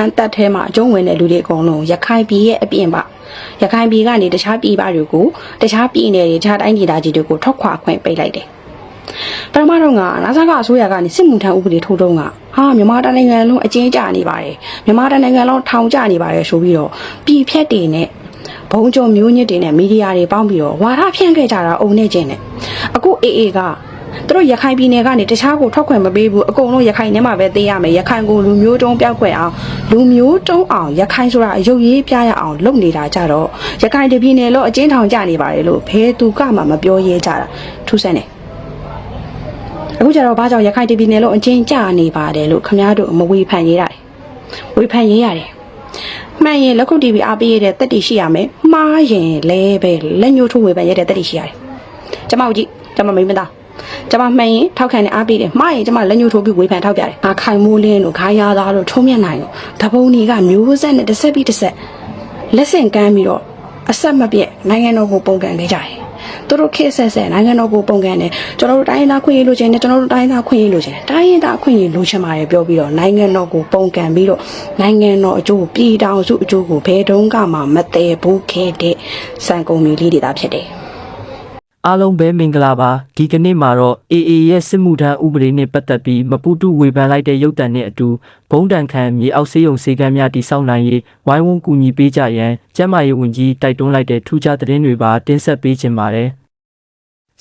အန်တက်ထဲမှာအကျုံးဝင်တဲ့လူတွေအကုန်လုံးရခိုင်ပြည်ရဲ့အပြင်ပါရခိုင်ပြည်ကနေတခြားပြည်ပတွေကိုတခြားပြည်နယ်တွေတခြားတိုင်းဒေသကြီးတွေကိုထွက်ခွာခွင့်ပေးလိုက်တယ်ပထမတော့ကနာဇာကအစိုးရကနေစစ်မှုထမ်းဥပဒေထိုးတော့ကဟာမြန်မာတိုင်းနိုင်ငံလုံးအကျဉ်းကျနေပါတယ်မြန်မာတိုင်းနိုင်ငံလုံးထောင်ကျနေပါတယ်ဆိုပြီးတော့ပြည်ဖြတ်တွေနဲ့ဘုံကြုံမျိုးညစ်တွေနဲ့မီဒီယာတွေပေါင်းပြီးတော့ဝါဒဖြန့်ခဲ့ကြတာအုံနဲ့ချင်းနဲ့အခုအေအေက သူတို့ရခိုင်ပြည်နယ်ကနေတခြားကိုထွက်ခွင့်မပေးဘူးအကုန်လုံးရခိုင်ထဲမှာပဲသိရမယ်ရခိုင်ကိုလူမျိုးတုံးပြောက်ခွင့်အောင်လူမျိုးတုံးအောင်ရခိုင်ဆိုတာအယုတ်ရေးပြရအောင်လုပ်နေတာကြတော့ရခိုင်တပြည်နယ်လုံးအကျဉ်းထောင်ကျနေပါတယ်လို့ဘယ်သူကမှမပြောရဲကြတာထူးဆန်းတယ်အခုကျတော့ဘာကြောင့်ရခိုင်တပြည်နယ်လုံးအကျဉ်းကျနေပါတယ်လို့ခမားတို့မဝေဖန်ရေးရတယ်ဝေဖန်ရေးရတယ်မှန်ရင်လက်ခုပ် TV အားပေးရတဲ့တက်တီရှိရမယ်မှားရင်လဲပဲလက်ညှိုးထိုးဝေဖန်ရတဲ့တက်တီရှိရတယ်ကျမတို့ကြည့်ကျမမိမသား ကျမမှန်ရင်ထောက်ခံတဲ့အားပေးတယ်မှားရင်ကျမလက်ညှိုးထိုးပြီးဝေဖန်ထောက်ပြတယ်ငါခိုင်မိုးလင်းတို့ခါရသားတို့ထုံးမြတ်နိုင်တို့ဓပုံတွေကမျိုးဆက်နဲ့တစ်ဆက်ပြီးတစ်ဆက်လက်ဆင့်ကမ်းပြီးတော့အဆက်မပြတ်နိုင်ငံတော်ကိုပုံကန်ခဲ့ကြတယ်သူတို့ခေတ်ဆက်ဆက်နိုင်ငံတော်ကိုပုံကန်တယ်ကျွန်တော်တို့တိုင်းသားခွင့်ရလိုချင်တယ်ကျွန်တော်တို့တိုင်းသားခွင့်ရလိုချင်တယ်တိုင်းရင်းသားခွင့်ရလိုချင်ပါတယ်ပြောပြီးတော့နိုင်ငံတော်ကိုပုံကန်ပြီးတော့နိုင်ငံတော်အကျိုးပြည်ထောင်စုအကျိုးကိုဘယ်တုန်းကမှမတည်ဘူးခဲ့တဲ့စံကုန်မီလေးတွေသာဖြစ်တယ် အားလုံးပဲမင်္ဂလာပါဒီကနေ့မှာတော့ AA ရဲ့စစ်မှုထမ်းဥပဒေနဲ့ပတ်သက်ပြီးမပူတုဝေဖန်လိုက်တဲ့ရုပ်တံနဲ့အတူဘုံတန်ခံမြေအောက်ဆေးရုံစေကမ်းများတိစောက်နိုင်ရေးဝိုင်းဝန်းကူညီပေးကြရန်ကျန်းမာရေးဝန်ကြီးတိုက်တွန်းလိုက်တဲ့ထူးခြားသတင်းတွေပါတင်ဆက်ပေးခြင်းပါတယ်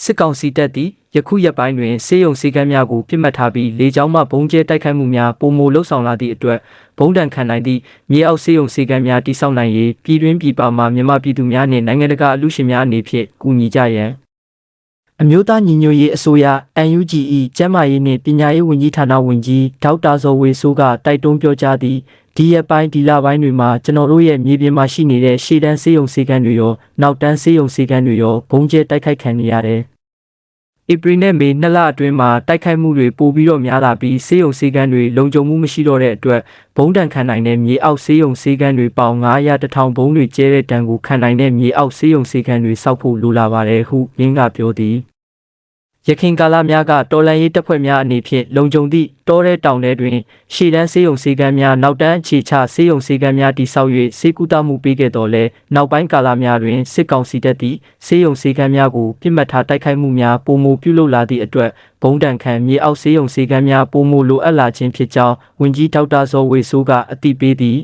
စစ်ကောင်စီတပ်သည်ယခုရက်ပိုင်းတွင်စေယုံစေကမ်းများကိုပြစ်မှတ်ထားပြီးလေကြောင်းမှဘုံကျဲတိုက်ခိုက်မှုများပုံမလှုပ်ဆောင်လာသည့်အတွက်ဘုံတန်ခံနိုင်သည့်မြေအောက်စေယုံစေကမ်းများတိစောက်နိုင်ရေးပြည်တွင်းပြည်ပမှမြန်မာပြည်သူများနှင့်နိုင်ငံတကာအလူရှင်များအနေဖြင့်ကူညီကြရန် အမျိုးသားညီညွတ်ရေးအစိုးရ NUGE ကျန်းမာရေးနှင့်ပညာရေးဝန်ကြီးဌာနဝန်ကြီးဒေါက်တာဇော်ဝေဆိုးကတိုက်တွန်းပြောကြားသည့်ဒီရက်ပိုင်းဒီလပိုင်းတွေမှာကျွန်တော်တို့ရဲ့မြေပြင်မှာရှိနေတဲ့ရှေ့တန်းစေယုံစေကန်းတွေရောနောက်တန်းစေယုံစေကန်းတွေရောဘုံကျဲတိုက်ခိုက်ခံနေရတယ်။ ဧပြီနဲ့မေနှစ်လအတွင်းမှာတိုက်ခိုက်မှုတွေပိုပြီးတော့များလာပြီးစေယုံစေကန်းတွေလုံခြုံမှုမရှိတော့တဲ့အတွက်ဘုံတန်ခံနိုင်တဲ့မြေအောက်စေယုံစေကန်းတွေပေါင်900တထောင်ဘုံတွေကျဲတဲ့တန်ကိုခံနိုင်တဲ့မြေအောက်စေယုံစေကန်းတွေစောက်ဖို့လိုလာပါတယ်ဟုရင်းကပြောသည် ရခိုင်ကာလများကတော်လန်ရေးတပ်ဖွဲ့များအနေဖြင့်လုံခြုံသည့်တောထဲတောင်ထဲတွင်ရှေ့တန်းစေယုံစေကမ်းများနောက်တန်းအခြေချစေယုံစေကမ်းများတိဆောက်၍စေကူတာမှုပေးခဲ့တော်လဲနောက်ပိုင်းကာလများတွင်စစ်ကောင်စီတပ်သည့်စေယုံစေကမ်းများကိုပြစ်မှတ်ထားတိုက်ခိုက်မှုများပုံမပြုလုပ်လာသည့်အတွက်ဘုံတန်ခံမြေအောက်စေယုံစေကမ်းများပုံမလိုအပ်လာခြင်းဖြစ်ကြောင်းဝန်ကြီးဒေါက်တာဇော်ဝေဆိုးကအသိပေးသည်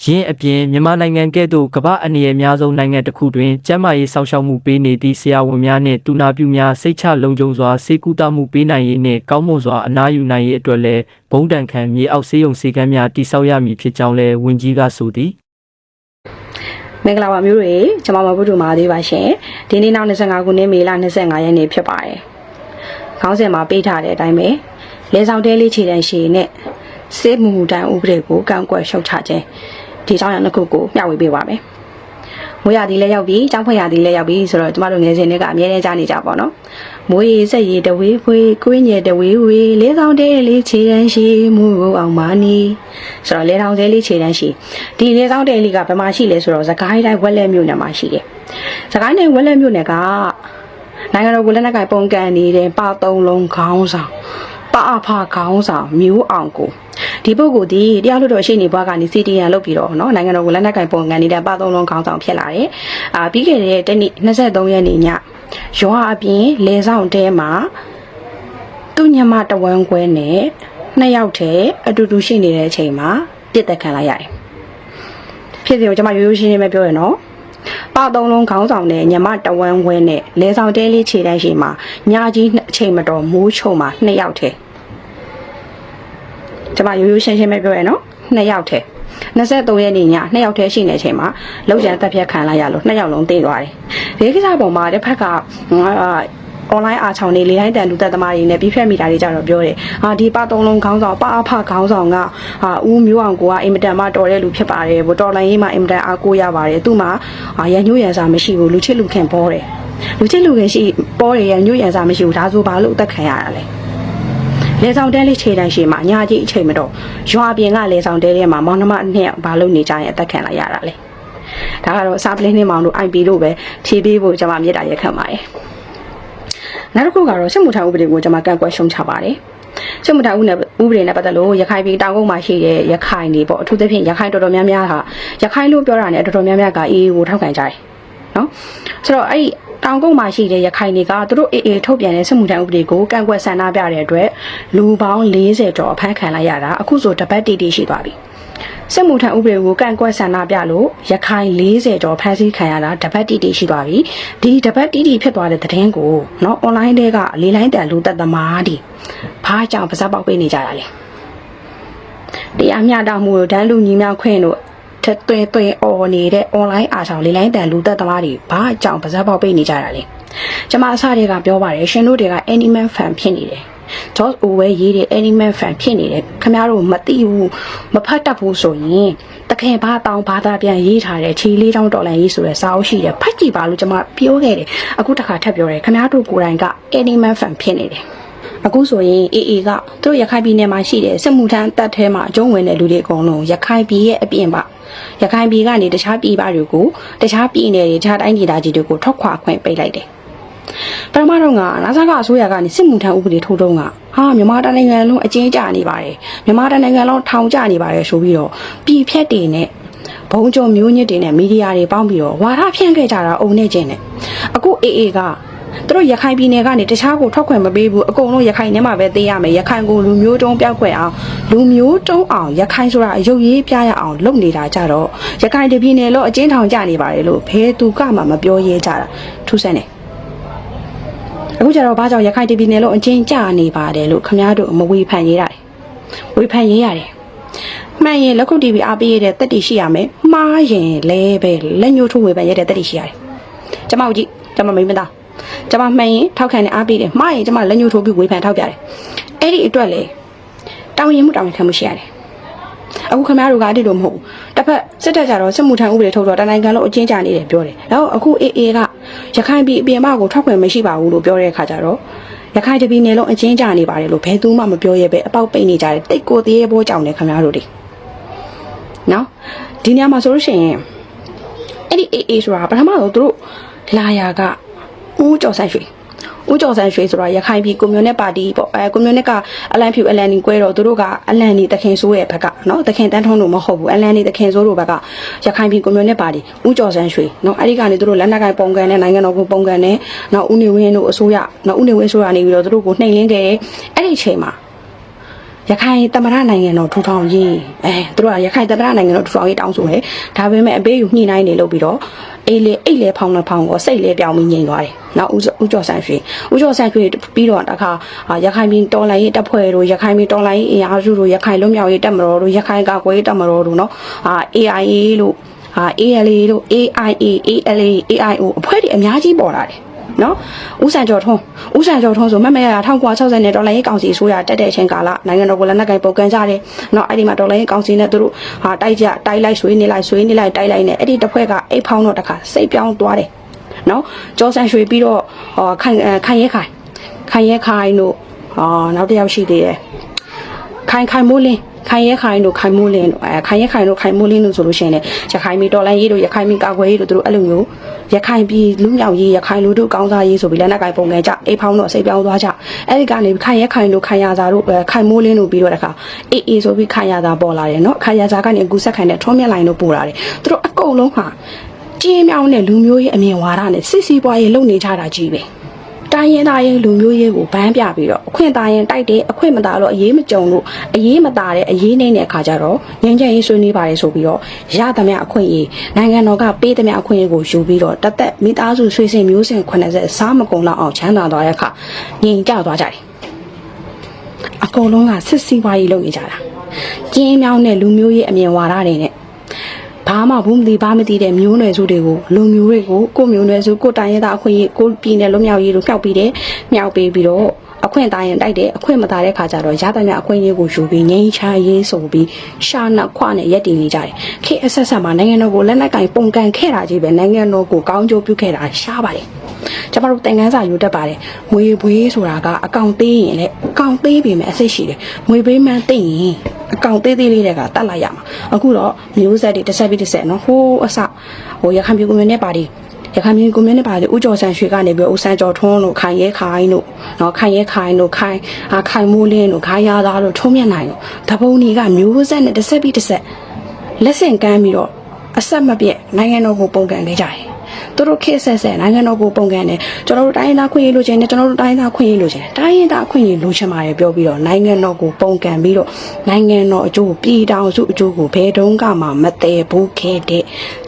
ယင်းအပြင်မြန်မာနိုင်ငံကဲ့သို့ကမ္ဘာအနေအများဆုံးနိုင်ငံတစ်ခုတွင်ကျန်းမာရေးစောင့်ရှောက်မှုပေးနေသည့်ဆရာဝန်များနှင့်တူနာပြုများစိတ်ချလုံခြုံစွာစေကူတာမှုပေးနိုင်ရေးနှင့်ကောင်းမွန်စွာအနားယူနိုင်ရေးအတွက်လည်းဘုံတန်ခံမြေအောက်ဆေးရုံစေကမ်းများတည်ဆောက်ရမည်ဖြစ်ကြောင်းလည်းဝန်ကြီးကဆိုသည်မင်္ဂလာပါမျိုးတွေကျွန်မမဘုဒ္ဓမာသေးပါရှင်ဒီနေ့နောက်25ခုနှစ်မေလ25ရက်နေ့ဖြစ်ပါတယ်ခေါင်းစဉ်မှာပေးထားတဲ့အတိုင်းပဲလဲဆောင်တဲလေးခြေတန်းရှည်နဲ့ စစ်မှုတန်းဥပဒေကိုကန့်ကွက်ရှုတ်ချခြင်းဒီအကြောင်းအရာနှစ်ခုကိုမျှဝေပေးပါမယ်မိုးရသည်လည်းရောက်ပြီကျောင်းဖွက်ရသည်လည်းရောက်ပြီဆိုတော့ကျမတို့ငယ်စဉ်တွေကအများနဲ့ကြားနေကြပါတော့မိုးရေစက်ရေတဝေးဖွေးကိုင်းရတဝေးဝေးလဲဆောင်တဲလေးခြေတန်းရှည်မှုကိုအောင်မာနီဆိုတော့လဲဆောင်တဲလေးခြေတန်းရှည်ဒီလဲဆောင်တဲလေးကဘယ်မှာရှိလဲဆိုတော့စကိုင်းတိုင်းဝက်လက်မြို့နယ်မှာရှိတယ်စကိုင်းတိုင်းဝက်လက်မြို့နယ်ကနိုင်ငံတော်ကိုလက်နက်ကင်ပုံကန်နေတဲ့ပသုံးလုံးခေါင်းဆောင်ပအဖခေါင်းဆောင်မျိုးအောင်ကို ဒီပုဂ္ဂိုလ်ဒီတရားလွှတ်တော်ရှိနေဘွားကနေစီတီယန်လုပ်ပြီးတော့နော်နိုင်ငံတော်ကိုလက်နက်ကိုင်ပုံငန်းနေတဲ့ပတ်သုံးလုံးခေါင်းဆောင်ဖြစ်လာတယ်။အာပြီးခဲ့တဲ့တနေ့23ရက်နေ့ညရွာအပြင်လေဆောင်တဲမှာသူ့ညမတဝမ်းခွဲနဲ့နှစ်ယောက်တည်းအတူတူရှိနေတဲ့အချိန်မှာပြစ်တက်ခံလိုက်ရတယ်။ဖြစ်စီကိုကျွန်မရိုးရိုးရှင်းရှင်းပဲပြောရနော်။ပေါသုံးလုံးခေါင်းဆောင်တဲ့ညမတဝမ်းခွဲနဲ့လေဆောင်တဲလေးခြေတိုင်းရှိမှာညာကြီးအချိန်မတော်မိုးချုံမှာနှစ်ယောက်တည်း ကျွန်မရိုးရိုးရှင်းရှင်းပဲပြောရနော်နှစ်ယောက်တည်း23ရက်နေ့ညနှစ်ယောက်တည်းရှိနေချိန်မှာလောက်ကျန်တက်ဖြတ်ခံလိုက်ရလို့နှစ်ယောက်လုံးတိတ်သွားတယ်။ဒီကိစ္စပုံမှာတစ်ဖက်ကအာ online အားချောင်းနေလေတိုင်းတန်လူသက်သမားတွေနဲ့ပြီးဖက်မိတာတွေကြတော့ပြောတယ်။ဟာဒီပသုံးလုံးခေါင်းဆောင်ပအဖခေါင်းဆောင်ကဟာဦးမျိုးအောင်ကိုကအင်မတန်မှတော်တဲ့လူဖြစ်ပါတယ်။ဘတော်လိုင်းရေးမှာအင်မတန်အားကိုးရပါတယ်။သူ့မှာဟာရန်ညွှန်ရန်စာမရှိဘူးလူချစ်လူခင်ပေါ်တယ်။လူချစ်လူခင်ရှိပေါ်တယ်ရန်ညွှန်ရန်စာမရှိဘူးဒါဆိုဘာလို့အသက်ခံရတာလဲ။ လေဆောင်တဲလေးခြေတန်းရှိမှညာကြီးအချိန်မတော့ရွာပြင်ကလေဆောင်တဲလေးမှာမောင်နှမအနှစ်ဘာလို့နေကြရင်အသက်ခံလိုက်ရတာလဲ။ဒါကတော့စာပလင်းနှင်းမောင်တို့ IP လို့ပဲဖြေးပေးဖို့ကျွန်မမြေတားရက်ခံပါတယ်။နောက်တစ်ခုကတော့စစ်မှုထမ်းဥပဒေကိုကျွန်မကန့်ကွက်ရှုံချပါတယ်စစ်မှုထမ်းဥနဲ့ဥပဒေနဲ့ပတ်သက်လို့ရခိုင်ပြည်တောင်ကုန်းမှာရှိတဲ့ရခိုင်တွေပေါ့အထူးသဖြင့်ရခိုင်တော်တော်များများဟာရခိုင်လို့ပြောတာနဲ့တော်တော်များများကအေးကိုထောက်ခံကြတယ်နော်ဆိုတော့အဲ့ဒီ တောင်ကုန်းမှာရှိတဲ့ရခိုင်တွေကသူတို့အေးအေးထုတ်ပြန်တဲ့စစ်မှုထမ်းဥပဒေကိုကန့်ကွက်ဆန္ဒပြတဲ့အတွက်လူပေါင်း40ကျော်အဖမ်းခံလိုက်ရတာအခုဆိုတပတ်တီတီရှိသွားပြီ စစ်မှုထမ်းဥပဒေကိုကန့်ကွက်ဆန္ဒပြလို့ရခိုင်40ကျော်ဖမ်းဆီးခံရတာတပတ်တိတိရှိသွားပြီဒီတပတ်တိတိဖြစ်သွားတဲ့သတင်းကိုเนาะ online တွေကလေးလိုင်းတန်လူသက်သမားဒီဘာကြောင့်ပါစပ်ပေါက်ပေးနေကြတာလဲတရားမျှတမှုတို့ဒန်းလူညီမျှခွင့်တို့ ထက်သွင်းသွင်းអော်နေတဲ့ online အားဆောင်လေးလိုင်းတန်လူသက်သမားတွေဘာကြောင့်ပါစပ်ပေါက်ပေးနေကြတာလဲကျမအစတွေကပြောပါတယ်ရှင်တို့တွေက animal fan ဖြစ်နေတယ် George Orwell ရေးတဲ့ animal fan ဖြစ်နေတယ်ခင်ဗျားတို့မသိဘူးမဖတ်တတ်ဘူးဆိုရင်တခင်ဘာတောင်းဘာသာပြန်ရေးထားတဲ့ခြေလေးတောင်းတော်လန်ရေးဆိုတဲ့စာအုပ်ရှိတယ်ဖတ်ကြည့်ပါလို့ကျွန်မပြောခဲ့တယ်အခုတစ်ခါထပ်ပြောတယ်ခင်ဗျားတို့ကိုယ်တိုင်က animal fan ဖြစ်နေတယ်အခုဆိုရင် AA ကသူတို့ရခိုင်ပြည်နယ်မှာရှိတဲ့စစ်မှုထမ်းတပ်ထဲမှာအကျုံးဝင်တဲ့လူတွေအကုန်လုံးရခိုင်ပြည်ရဲ့အပြင်ပ ရခိုင်ပြည်ကနေတခြားပြည်ပတွေကိုတခြားပြည်နယ်တွေတခြားတိုင်းဒေသကြီးတွေကိုထွက်ခွာခွင့်ပိတ်လိုက်တယ်ပထမတော့ကနာဇာကအစိုးရကနေစစ်မှုထမ်းဥပဒေထိုးတော့ကဟာမြန်မာတိုင်းနိုင်ငံလုံးအကျဉ်းကျနေပါတယ်မြန်မာတိုင်းနိုင်ငံလုံးထောင်ကျနေပါတယ်ဆိုပြီးတော့ပြည်ဖြတ်တွေနဲ့ဘုံကြုံမျိုးညစ်တွေနဲ့မီဒီယာတွေပေါင်းပြီးတော့ဝါဒဖြန့်ခဲ့ကြတာအုံနဲ့ချင်းနဲ့အခု AA က သူတို့ရခိုင်ပြည်နယ်ကနေတခြားကိုထွက်ခွင့်မပေးဘူးအကုန်လုံးရခိုင်ထဲမှာပဲသိရမယ်ရခိုင်ကိုလူမျိုးတုံးပြောက်ခွင့်အောင်လူမျိုးတုံးအောင်ရခိုင်ဆိုတာအယုတ်ရေးပြရအောင်လုပ်နေတာကြတော့ရခိုင်တပြည်နယ်လုံးအကျဉ်းထောင်ကျနေပါတယ်လို့ဘယ်သူကမှမပြောရဲကြတာထူးဆန်းတယ်အခုကျတော့ဘာကြောင့်ရခိုင်တပြည်နယ်လုံးအချင်းကြနေပါတယ်လို့ခမားတို့မဝေဖန်ရေးရတယ်ဝေဖန်ရေးရတယ်မှန်ရင်လက်ခုပ်တီဗီအားပေးရတဲ့တက်တီရှိရမယ်မှားရင်လဲပဲလက်ညှိုးထိုးဝေဖန်ရတဲ့တက်တီရှိရတယ်ကျမတို့ကြည့်ကျမမိမသား ကျမမှန်ရင်ထောက်ခံနဲ့အားပေးတယ်မှားရင်ကျမလက်ညှိုးထိုးပြီးဝေဖန်ထောက်ပြတယ်အဲ့ဒီအတွက်လေတောင်းရင်မှုတောင်းရင်ခံမှုရှိရတယ်အခုခမားတို့ကအဲ့ဒီလိုမဟုတ်ဘူးတစ်ဖက်စစ်တပ်ကြတော့စစ်မှုထမ်းဥပဒေထုတ်တော့တနိုင်ငံလုံးအကျဉ်းချနေတယ်ပြောတယ်နောက်အခု AA ကရခိုင်ပြည်အပြင်မကိုထောက်ခွင့်မရှိပါဘူးလို့ပြောတဲ့အခါကျတော့ရခိုင်တပြည်နယ်လုံးအကျဉ်းချနေပါတယ်လို့ဘယ်သူမှမပြောရဲပဲအပေါက်ပိတ်နေကြတယ်တိတ်ကိုသေးရဘိုးကြောင်တယ်ခမားတို့တွေနော်ဒီနေရာမှာဆိုလို့ရှိရင်အဲ့ဒီ AA ဆိုတာပထမတော့သူတို့လာရာက ဦးကျော်ဆိုင်ရွှေဦးကျော်ဆိုင်ရွှေဆိုတာရခိုင်ပြည်ကွန်မြူနစ်ပါတီပေါ့အဲကွန်မြူနစ်ကအလန်ဖြူအလန်နီကွဲတော့သူတို့ကအလန်နီတခင်ဆိုးရဲ့ဘက်ကနော်တခင်တန်းထုံးလို့မဟုတ်ဘူးအလန်နီတခင်ဆိုးတို့ဘက်ကရခိုင်ပြည်ကွန်မြူနစ်ပါတီဦးကျော်ဆိုင်ရွှေနော်အဲ့ဒီကနေသူတို့လက်နက်ကိုင်ပုံကန်နဲ့နိုင်ငံတော်ကိုပုံကန်နဲ့နော်ဦးနေဝင်းတို့အစိုးရနော်ဦးနေဝင်းအစိုးရနေပြီးတော့သူတို့ကိုနှိမ်လင်းခဲ့တယ်အဲ့ဒီအချိန်မှာရခိုင်တမရနိုင်ငံတော်ထူထောင်ရေးအဲသူတို့ကရခိုင်တမရနိုင်ငံတော်ထူထောင်ရေးတောင်းဆိုတယ်ဒါပေမဲ့အပေးယူညှိနှိုင်းနေလို့ပြီးတော့ အေးလေအိတ်လေဖောင်းလေဖောင်းကိုစိတ်လေပြောင်းပြီးငြိမ်သွားတယ်။နောက်ဦးဦးကျော်ဆန်းရွှေဦးကျော်ဆန်းရွှေပြီးတော့တခါအာရခိုင်ပြည်တော်လိုင်းရေးတပ်ဖွဲ့တို့ရခိုင်ပြည်တော်လိုင်းရေးအင်အားစုတို့ရခိုင်လွတ်မြောက်ရေးတပ်မတော်တို့ရခိုင်ကာကွယ်ရေးတပ်မတော်တို့နော်အာ AIA လို့အာ ALA လို့ AIA ALA AIO အဖွဲ့တွေအများကြီးပေါ်လာတယ်။ နော်ဦးဆန်ကျော်ထွန်းဦးဆန်ကျော်ထွန်းဆိုမက်မရရ1960နဲ့ဒေါ်လာရေးကောင်စီအစိုးရတက်တဲ့အချိန်ကာလနိုင်ငံတော်ကလည်းနှက်ကင်ပုံကန်ကြတယ်နော်အဲ့ဒီမှာဒေါ်လာရေးကောင်စီနဲ့သူတို့ဟာတိုက်ကြတိုက်လိုက်ဆွေးနေလိုက်ဆွေးနေလိုက်တိုက်လိုက်နဲ့အဲ့ဒီတစ်ဖွဲ့ကအိတ်ဖောင်းတော့တခါစိတ်ပြောင်းသွားတယ်နော်ကျော်ဆန်ရွှေပြီးတော့ဟောခိုင်ခိုင်ရဲခိုင်ခိုင်ရဲခိုင်တို့ဟာနောက်တစ်ယောက်ရှိသေးတယ်ခိုင်ခိုင်မိုးလင်း ခိုင်ရဲခိုင်တို့ခိုင်မိုးလင်းတို့အဲခိုင်ရဲခိုင်တို့ခိုင်မိုးလင်းတို့ဆိုလို့ရှိရင်လည်းရခိုင်မီတော်လိုင်းရေးတို့ရခိုင်မီကာကွယ်ရေးတို့သူတို့အဲ့လိုမျိုးရခိုင်ပြည်လူမြောက်ရေးရခိုင်လူတို့ကောင်းစားရေးဆိုပြီးလက်နက်ကိုင်ပုံငယ်ကြအိတ်ဖောင်းတော့စိတ်ပြောင်းသွားကြအဲ့ဒီကနေခိုင်ရဲခိုင်တို့ခိုင်ရစာတို့ခိုင်မိုးလင်းတို့ပြီးတော့တခါအေးအေးဆိုပြီးခိုင်ရစာပေါ်လာတယ်နော်ခိုင်ရစာကနေအကူဆက်ခိုင်တဲ့ထွန်းမြက်လိုင်းတို့ပို့လာတယ်သူတို့အကုန်လုံးဟာကျင်းမြောင်းတဲ့လူမျိုးရေးအမြင်ဝါဒနဲ့စစ်စီးပွားရေးလုပ်နေကြတာကြီးပဲ တိုင်းရင်သားရင်လူမျိုးရေးကိုဗန်းပြပြီးတော့အခွင့်သားရင်တိုက်တယ်အခွင့်မသားလို့အရေးမကြုံလို့အရေးမသားတဲ့အရေးနေတဲ့အခါကျတော့ငင်းချက်ရေးဆွေးနွေးပါတယ်ဆိုပြီးတော့ရသမျှအခွင့်အရေးနိုင်ငံတော်ကပေးသမျှအခွင့်အရေးကိုယူပြီးတော့တသက်မိသားစုဆွေးစင်မျိုးစင်80စားမကုန်လောက်အောင်ချမ်းသာသွားတဲ့အခါငြိမ်ကြသွားကြတယ်အကုန်လုံးကစစ်စီးပွားရေးလုပ်နေကြတာကျင်းမြောင်းတဲ့လူမျိုးရေးအမြင်ဝါဒတွေနဲ့ဘာ မှဘူးမသိဘာမသိတဲ့မျိုးနွယ်စုတွေကိုလူမျိုးတွေကိုကိုမျိုးနွယ်စုကိုတိုင်းရသားအခွင့်အရေးကိုပြည်နယ်လွတ်မြောက်ရေးတို့မြောက်ပြီးတယ်မြောက်ပေးပြီးတော့အခွင့်သားရင်တိုက်တယ်အခွင့်မသားတဲ့ခါကျတော့ရသမျှအခွင့်အရေးကိုယူပြီးငြိမ်းချမ်းရေးဆိုပြီးရှာနှက်ခွနဲ့ရက်တည်နေကြတယ်ခေတ်အဆက်ဆက်မှာနိုင်ငံတော်ကိုလက်နက်ကင်ပုံကန်ခဲ့တာကြီးပဲနိုင်ငံတော်ကိုကောင်းကျိုးပြုခဲ့တာရှားပါတယ် ကျမတို့တင်ကန်းစာယူတတ်ပါတယ်ငွေဘွေးဆိုတာကအကောင့်သေးရင်လည်းအကောင့်သေးပြီမဲ့အစိတ်ရှိတယ်ငွေဘေးမှန်းသိရင်အကောင့်သေးသေးလေးတွေကတတ်လိုက်ရမှာအခုတော့မျိုးဆက်တွေတစ်ဆက်ပြီးတစ်ဆက်နော်ဟိုးအစဟိုရခိုင်ပြည်ကွန်မြူနတီပါတီရခိုင်ပြည်ကွန်မြူနတီပါတီဦးကျော်ဆန်းရွှေကနေပြီးဦးဆန်းကျော်ထွန်းတို့ခိုင်ရဲခိုင်တို့နော်ခိုင်ရဲခိုင်တို့ခိုင်အာခိုင်မိုးလင်းတို့ခိုင်ရသားတို့ထုံးမြတ်နိုင်တို့တပုံတွေကမျိုးဆက်နဲ့တစ်ဆက်ပြီးတစ်ဆက်လက်ဆင့်ကမ်းပြီးတော့အဆက်မပြတ်နိုင်ငံတော်ကိုပုံကန်ခဲ့ကြတယ် သူတို့ခေတ်ဆက်ဆက်နိုင်ငံတော်ကိုပုံကန်တယ်ကျွန်တော်တို့တိုင်းသားခွင့်ရေးလိုချင်တယ်ကျွန်တော်တို့တိုင်းသားခွင့်ရေးလိုချင်တယ်တိုင်းရင်းသားခွင့်ရေးလိုချင်ပါတယ်ပြောပြီးတော့နိုင်ငံတော်ကိုပုံကန်ပြီးတော့နိုင်ငံတော်အကျိုးပြည်ထောင်စုအကျိုးကိုဘယ်တုန်းကမှမတည်ဘူးခဲ့တဲ့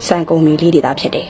စံကုန်မျိုးလေးတွေသာဖြစ်တယ်